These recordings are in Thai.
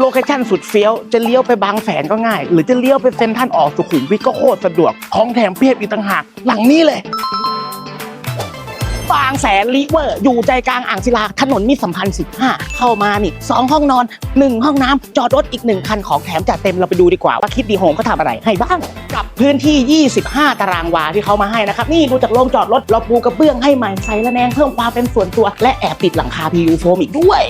โลเคชั่นสุดเฟี้ยว จะเลี้ยวไปบางแสนก็ง่าย หรือจะเลี้ยวไปเซ็นทรัลออกสุขุมวิทก็โคตรสะดวก ของแถมเพียบอีกต่างหาก หลังนี้เลย บางแสนลิเวอร์ อยู่ใจกลางอ่างศิลา ถนนมิตรสัมพันธ์ 15 เข้ามานี่ 2 ห้องนอน 1 ห้องน้ำจอดรถอีก 1 คันของแถมจัดเต็มเราไปดูดีกว่า ว่าคิดดีโฮมเขาทำอะไรให้บ้าง กับพื้นที่ 25 ตารางวาที่เขามาให้นะครับ นี่ดูจากโรงจอดรถเราปูกระเบื้องให้ใหม่ใส่ระแนงเพิ่มความเป็นส่วนตัว และแอบติดหลังคา PU โฟมอีกด้วย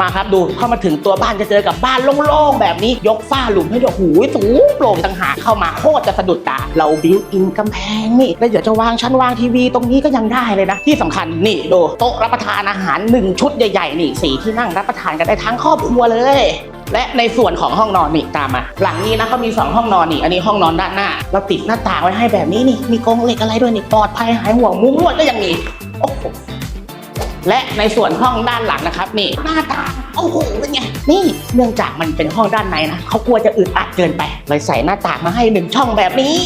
มาครับดูเข้ามาถึงตัวบ้านจะเจอกับบ้านโล่งๆ แบบนี้ยกฝ้าหลุมให้ด้วยหูสูงโปร่งต่างหากเข้ามาโคตรจะสะดุดตา เราบิวอินกำแพงนี่แล้วเดี๋ยวจะวางชั้นวางทีวีตรงนี้ก็ยังได้เลยนะ ที่สำคัญนี่ดูโต๊ะรับประทานอาหารหนึ่งชุดใหญ่ๆนี่สีที่นั่งรับประทานกันได้ทั้งครอบครัวเลยและในส่วนของห้องนอนนี่ตามมา หลังนี้นะเขามี 2 ห้องนอนนี่ อันนี้ห้องนอนด้านหน้า เราติดหน้าต่างไว้ให้แบบนี้นี่ มีกรงเหล็กอะไรด้วยนี่ปลอดภัยหายห่วงมุ้งลวดก็ยังมีโอ้โห และในส่วนห้องด้านหลังนะครับนี่หน้าต่างโอ้โหเป็นไงนี่เนื่องจากมันเป็นห้องด้านในนะเขากลัวจะอึดอัดเกินไปเลยใส่หน้าต่างมาให้หนึ่งช่องแบบนี้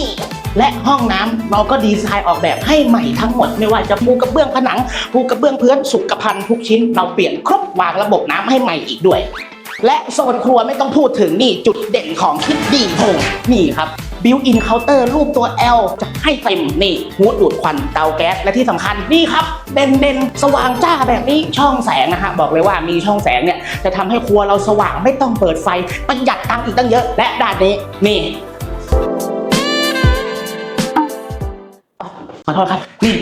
และห้องน้ำเราก็ดีไซน์ออกแบบให้ใหม่ทั้งหมดไม่ว่าจะปูกระเบื้องผนังปูกระเบื้องพื้นสุขภัณฑ์ทุกชิ้น เราเปลี่ยนครบวางระบบน้ำให้ใหม่อีกด้วย และโซนครัวไม่ต้องพูดถึงนี่จุดเด่นของคิดดีโฮมนี่ครับ บิวอินเคาน์เตอร์รูปตัว L จะให้เต็มนี่ฮูดดูดควันเตาแก๊ส และที่สำคัญนี่ครับเด่นเด่นสว่างจ้าแบบนี้ช่องแสงนะฮะบอกเลยว่ามีช่องแสงเนี่ยจะทำให้ครัวเราสว่างไม่ต้องเปิดไฟประหยัดตังค์อีกตั้งเยอะ และด้านนี้นี่ขอโทษครับนี่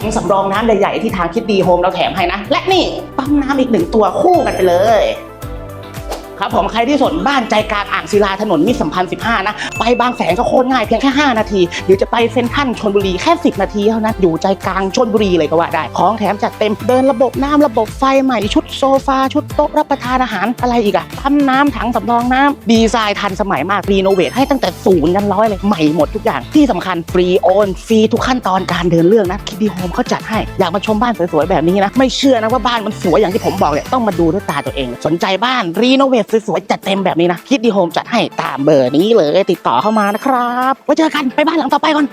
ถังสำรองน้ำใหญ่ๆที่ทางคิดดีโฮมเราแถมให้นะ และนี่ปั๊มน้ำอีกหนึ่งตัวคู่กันไปเลย ครับผมใครที่สนบ้านใจกลางอ่างศิลาถนนมิตรสัมพันธ์ 15 นะ ไปบางแสนก็โคตรง่ายเพียงแค่ 5 นาที หรือจะไปเซ็นทรัลชนบุรีแค่ 10 นาทีเท่านั้น อยู่ใจกลางชนบุรีเลยก็ว่าได้ ของแถมจัดเต็มเดินระบบน้ำระบบไฟใหม่ชุดโซฟา ชุดโต๊ะรับประทานอาหารอะไรอีกอะปั๊มน้ำถังสำรองน้ำดีไซน์ทันสมัยมากรีโนเวทให้ตั้งแต่ศูนย์ยันร้อยเลยใหม่หมดทุกอย่างที่สำคัญฟรีโอนฟรีทุกขั้นตอนการเดินเรื่องนะคิดดีโฮมเขาจัดให้อยากมาชมบ้านสวยๆแบบนี้นะไม่เชื่อนะว่าบ้านมันสวยอย่างที่ผมบอกเนี่ยต้องมาดูด้วยตาตัวเอง สนใจบ้านรีโนเวทสวยๆจัดเต็มแบบนี้นะคิดดีโฮมจัดให้ตามเบอร์นี้เลยติดต่อเข้ามานะครับไว้เจอกันไปบ้านหลังต่อไปก่อน